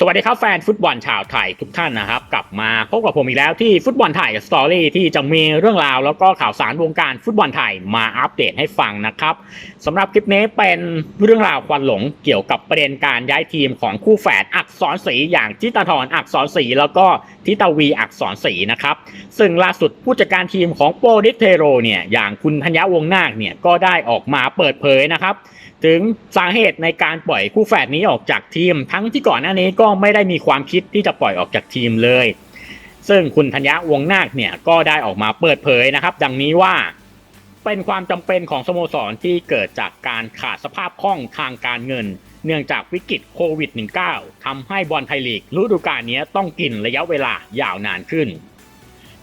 สวัสดีครับแฟนฟุตบอลชาวไทยทุกท่านนะครับ กลับมาพบกับผมอีกแล้วที่ฟุตบอลไทยสตอรี่ที่จะมีเรื่องราวแล้วก็ข่าวสารวงการฟุตบอลไทยมาอัปเดตให้ฟังนะครับสำหรับคลิปนี้เป็นเรื่องราวควันหลงเกี่ยวกับประเด็นการย้ายทีมของคู่แฝดอักษรศรีอย่างจิตาธรอักษรศรีแล้วก็ทิตาวีอักษรศรีนะครับซึ่งล่าสุดผู้จัดการทีมของโปรดิเทโรเนี่ยอย่างคุณธัญญาวงนาคเนี่ยก็ได้ออกมาเปิดเผยนะครับ ถึงสาเหตุในการปล่อยคู่แฝดนี้ออกจากทีม ทั้งที่ก่อนหน้านี้ก็็ไม่ได้มีความคิดที่จะปล่อยออกจากทีมเลย ซึ่งคุณธัญญาวงนาคเนี่ยก็ได้ออกมาเปิดเผยนะครับ ดังนี้ว่าเป็นความจำเป็นของสโมสรที่เกิดจากการขาดสภาพคล่องทางการเงิน เนื่องจากวิกฤตโควิด -19 ทำให้บอลไทยลีกฤดูกาลนี้ต้องกินระยะเวลายาวนานขึ้น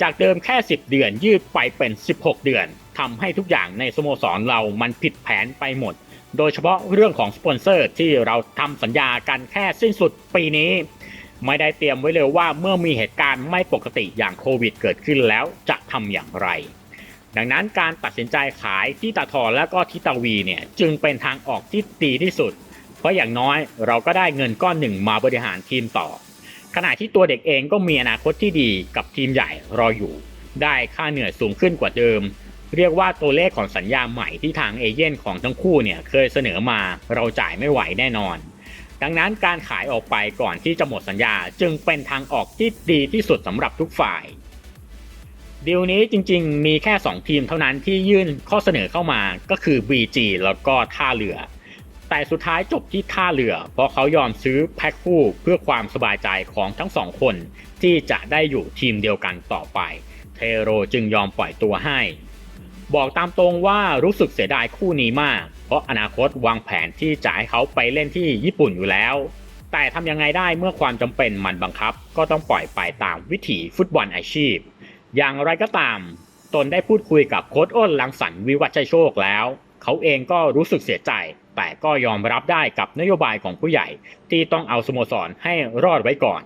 จากเดิมแค่ 10 เดือนยืดไปเป็น 16 เดือนทำให้ทุกอย่างในสโมสรเรามันผิดแผนไปหมด โดยเฉพาะเรื่องของสปอนเซอร์ที่เราทำสัญญากันแค่สิ้นสุดปีนี้ ไม่ได้เตรียมไว้เลยว่าเมื่อมีเหตุการณ์ไม่ปกติอย่างโควิดเกิดขึ้นแล้วจะทำอย่างไร ดังนั้นการตัดสินใจขายที่ตาทอและก็ทิตาวีเนี่ยจึงเป็นทางออกที่ดีที่สุด เพราะอย่างน้อยเราก็ได้เงินก้อนหนึ่งมาบริหารทีมต่อ ขณะที่ตัวเด็กเองก็มีอนาคตที่ดีกับทีมใหญ่รออยู่ ได้ค่าเหนื่อยสูงขึ้นกว่าเดิม เรียกว่าตัวเลขของสัญญาใหม่ที่ทางเอเย่นของทั้งคู่เนี่ยเคยเสนอมาเราจ่ายไม่ไหวแน่นอน ดังนั้นการขายออกไปก่อนที่จะหมดสัญญาจึงเป็นทางออกที่ดีที่สุดสำหรับทุกฝ่ายดีลนี้จริงๆ มีแค่ 2 ทีมเท่านั้นที่ยื่นข้อเสนอเข้ามาก็คือ BG แล้วก็ท่าเรือ แต่สุดท้ายจบที่ท่าเรือ เพราะเขายอมซื้อแพ็คคู่เพื่อความสบายใจของทั้งสองคน ที่จะได้อยู่ทีมเดียวกันต่อไป เทโรจึงยอมปล่อยตัวให้ บอกตามตรงว่ารู้สึกเสียดายคู่นี้มาก เพราะอนาคตวางแผนที่จะให้เขาไปเล่นที่ญี่ปุ่นอยู่แล้ว แต่ทำยังไงได้เมื่อความจำเป็นมันบังคับ ก็ต้องปล่อยไปตามวิถีฟุตบอลอาชีพ อย่างไรก็ตาม ตนได้พูดคุยกับโค้ชอ้นลังสรรค์วิวัชัยโชคแล้ว เขาเองก็รู้สึกเสียใจ แต่ก็ยอมรับได้กับนโยบายของผู้ใหญ่ ที่ต้องเอาสโมสรให้รอดไว้ก่อน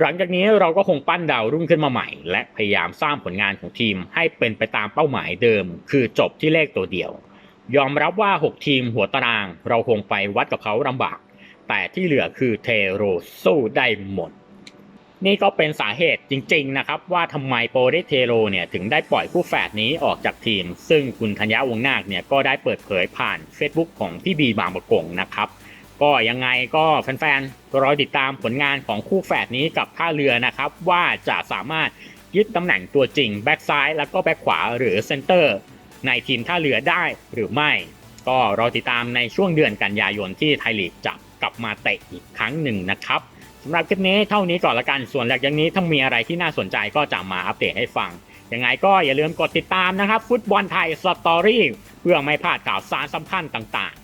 หลังจากนี้เราก็คงปั้นดาวรุ่งขึ้นมาใหม่ และพยายามสร้างผลงานของทีมให้เป็นไปตามเป้าหมายเดิม คือจบที่เลขตัวเดียว ยอมรับว่า 6 ทีมหัวตาราง เราคงไปวัดกับเขาลำบาก แต่ที่เหลือคือเทโรสู้ได้หมด นี่ก็เป็นสาเหตุจริง ๆ นะครับ ว่าทำไมโปรเดเทโรเนี่ยถึงได้ปล่อยคู่แฝดนี้ออกจากทีม ซึ่งคุณธัญญาวงศ์นาคเนี่ยก็ได้เปิดเผยผ่าน Facebook ของพี่บีบางประกงนะครับ ก็ยังไงก็แฟนๆรอติดตามผลงานของคู่แฝดนี้กับท่าเรือนะครับ ว่าจะสามารถยึดตำแหน่งตัวจริงแบ็กซ้ายแล้วก็แบ็กขวาหรือเซนเตอร์ ในทีมท่าเรือได้หรือไม่ ก็รอติดตามในช่วงเดือนกันยายนที่ไทยลีกจะกลับมาเตะอีกครั้งหนึ่งนะครับสำหรับคลิปนี้เท่านี้ก่อนละกันส่วนหลังจากนี้ถ้ามีอะไรที่น่าสนใจก็จะมาอัปเดตให้ฟังยังไงก็อย่าลืมกดติดตามนะครับ ฟุตบอลไทยสตอรี่เพื่อไม่พลาดข่าวสารสำคัญต่างๆ